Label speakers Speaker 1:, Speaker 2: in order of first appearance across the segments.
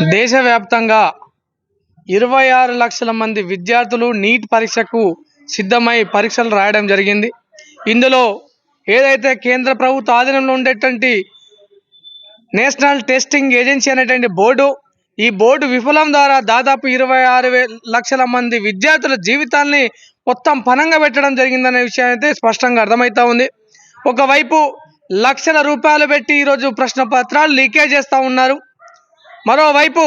Speaker 1: దేశవ్యాప్తంగా ఇరవై ఆరు లక్షల మంది విద్యార్థులు నీట్ పరీక్షకు సిద్ధమై పరీక్షలు రాయడం జరిగింది. ఇందులో ఏదైతే కేంద్ర ప్రభుత్వ ఆధీనంలో ఉండేటువంటి నేషనల్ టెస్టింగ్ ఏజెన్సీ అనేటువంటి బోర్డు ఈ బోర్డు విఫలం ద్వారా దాదాపు ఇరవై ఆరు లక్షల మంది విద్యార్థుల జీవితాల్ని మొత్తం పనంగా పెట్టడం జరిగిందనే విషయం అయితే స్పష్టంగా అర్థమవుతా ఉంది. ఒకవైపు లక్షల రూపాయలు పెట్టి ఈరోజు ప్రశ్న పత్రాలు లీకేజ్ చేస్తూ ఉన్నారు. మరోవైపు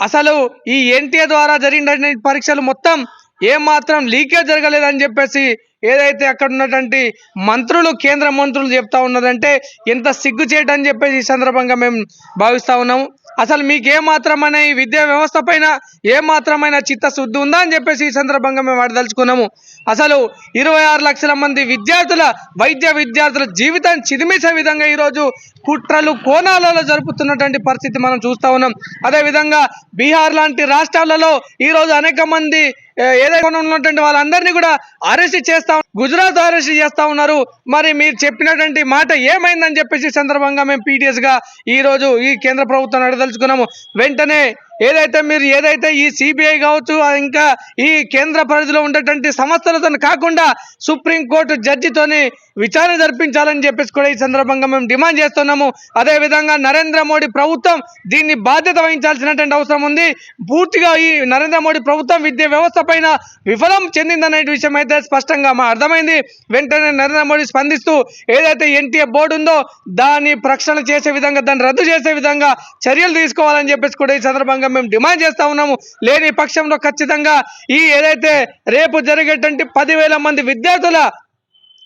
Speaker 1: అసలు ఈ ఎన్టీఏ ద్వారా జరిగిన పరీక్షలు మొత్తం ఏమాత్రం లీకేజ్ జరగలేదని చెప్పేసి ఏదైతే అక్కడ ఉన్నటువంటి మంత్రులు కేంద్ర మంత్రులు చెప్తా ఉన్నారంటే ఎంత సిగ్గు చేయటని చెప్పేసి ఈ సందర్భంగా మేము భావిస్తా ఉన్నాము. అసలు మీకు ఏ మాత్రమైన ఈ విద్యా వ్యవస్థ పైన ఏ మాత్రమైన చిత్తశుద్ధి ఉందా అని చెప్పేసి ఈ సందర్భంగా మేము అడదలుచుకున్నాము అసలు ఇరవై ఆరు లక్షల మంది విద్యార్థుల వైద్య విద్యార్థుల జీవితాన్ని చిదిమేసే విధంగా ఈరోజు కుట్రలు కోణాలలో జరుపుతున్నటువంటి పరిస్థితి మనం చూస్తా ఉన్నాం. అదేవిధంగా బీహార్ లాంటి రాష్ట్రాలలో ఈరోజు అనేక మంది ఏదైతే ఉన్నటువంటి వాళ్ళందరినీ కూడా అరెస్ట్ చేస్తా గుజరాత్ అరెస్ట్ చేస్తా ఉన్నారు. మరి మీరు చెప్పినటువంటి మాట ఏమైందని చెప్పేసి సందర్భంగా మేము పీటీఎస్గా ఈ రోజు ఈ కేంద్ర ప్రభుత్వం అడదలుచుకున్నాము వెంటనే ఏదైతే మీరు ఏదైతే ఈ సిబిఐ కావచ్చు ఇంకా ఈ కేంద్ర పరిధిలో ఉండేటువంటి సంస్థలతో కాకుండా సుప్రీంకోర్టు జడ్జితోని విచారణ జరిపించాలని చెప్పేసి కూడా ఈ సందర్భంగా మేము డిమాండ్ చేస్తున్నాము. అదే విధంగా నరేంద్ర మోడీ ప్రభుత్వం దీన్ని బాధ్యత వహించాల్సినటువంటి అవసరం ఉంది. పూర్తిగా ఈ నరేంద్ర మోడీ ప్రభుత్వం విద్యా వ్యవస్థ పైన విఫలం చెందిందనే విషయం అయితే స్పష్టంగా మా అర్థమైంది. వెంటనే నరేంద్ర మోడీ స్పందిస్తూ ఏదైతే ఎన్టీఏ బోర్డు ఉందో దాన్ని ప్రక్షాళన చేసే విధంగా దాన్ని రద్దు చేసే విధంగా చర్యలు తీసుకోవాలని చెప్పేసి కూడా ఈ సందర్భంగా మేము డిమాండ్ చేస్తా ఉన్నాము. లేని పక్షంలో ఖచ్చితంగా ఈ ఏదైతే రేపు జరిగేటువంటి పదివేల మంది విద్యార్థుల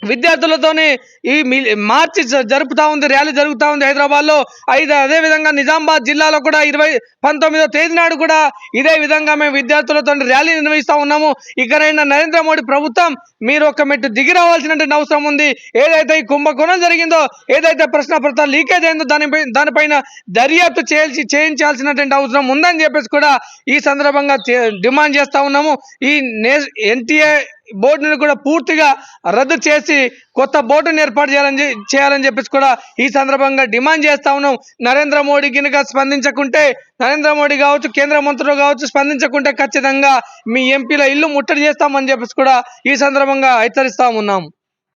Speaker 1: విద్యార్థులతోని ఈ మార్చి జరుపుతా ఉంది ర్యాలీ జరుగుతూ ఉంది హైదరాబాద్లో. ఐదు అదేవిధంగా నిజామాబాద్ జిల్లాలో కూడా ఇరవై పంతొమ్మిదో తేదీ నాడు కూడా ఇదే విధంగా మేము విద్యార్థులతో ర్యాలీ నిర్వహిస్తూ ఉన్నాము. ఇకనైనా నరేంద్ర మోడీ ప్రభుత్వం మీరు ఒక మెట్టు దిగి రావాల్సినటువంటి అవసరం ఉంది. ఏదైతే ఈ కుంభకోణం జరిగిందో ఏదైతే ప్రశ్న పత్రాలు లీకేజ్ అయిందో దానిపై దానిపైన దర్యాప్తు చేయాల్సి చేయించాల్సినటువంటి అవసరం ఉందని చెప్పేసి కూడా ఈ సందర్భంగా డిమాండ్ చేస్తూ ఉన్నాము. ఈ నే ఎన్టీఏ బోర్డుని కూడా పూర్తిగా రద్దు చేసి కొత్త బోర్డుని ఏర్పాటు చేయాలని చేయాలని చెప్పేసి కూడా ఈ సందర్భంగా డిమాండ్ చేస్తా ఉన్నాం. నరేంద్ర మోడీ గినక స్పందించకుంటే నరేంద్ర మోడీ కావచ్చు కేంద్ర మంత్రులు కావచ్చు స్పందించకుంటే ఖచ్చితంగా మీ ఎంపీల ఇల్లు ముట్టడి చేస్తామని చెప్పేసి కూడా ఈ సందర్భంగా హెచ్చరిస్తా ఉన్నాం.